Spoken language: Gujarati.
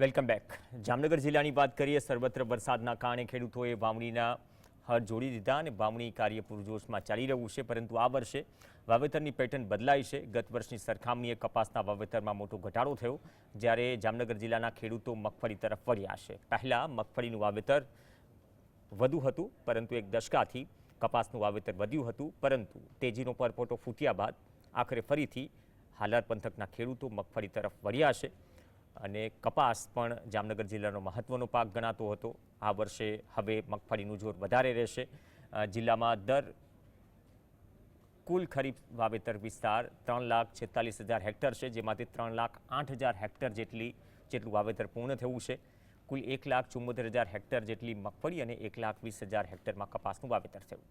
Welcome back. જામનગર જિલ્લાની વાત કરીએ, સર્વત્ર વરસાદના કારણે ખેડૂતોએ વાવણીના હળ જોડી દીધા અને વાવણી કાર્ય પૂરજોશમાં ચાલી રહ્યું છે, પરંતુ આ વર્ષે વાવેતરની પેટર્ન બદલાઈ છે. ગત વર્ષની સરખામણીએ કપાસના વાવેતરમાં મોટો ઘટાડો થયો, જ્યારે જામનગર જિલ્લાના ખેડૂતો મગફળી તરફ વળ્યા છે. પહેલાં મગફળીનું વાવેતર વધુ હતું, પરંતુ એક દશકાથી કપાસનું વાવેતર વધ્યું હતું, પરંતુ તેજીનો પરપોટો ફૂટ્યા બાદ આખરે ફરીથી હાલાર પંથકના ખેડૂતો મગફળી તરફ વળ્યા છે. અને કપાસ પણ જામનગર જિલ્લાનો મહત્વનો પાક ગણાતો હતો. આ વર્ષે હવે મગફળીનું જોર વધારે રહેશે. જિલ્લામાં દર કુલ ખરીફ વાવેતર વિસ્તાર ત્રણ લાખ છેતાલીસ હજાર હેક્ટર છે, જેમાંથી ત્રણ લાખ આઠ હજાર હેક્ટર જેટલી, જેટલું વાવેતર પૂર્ણ થયું છે. કુલ એક લાખ ચુમ્મોતેર હજાર હેક્ટર જેટલી મગફળી અને એક લાખ વીસ હજાર હેક્ટરમાં કપાસનું વાવેતર થયું.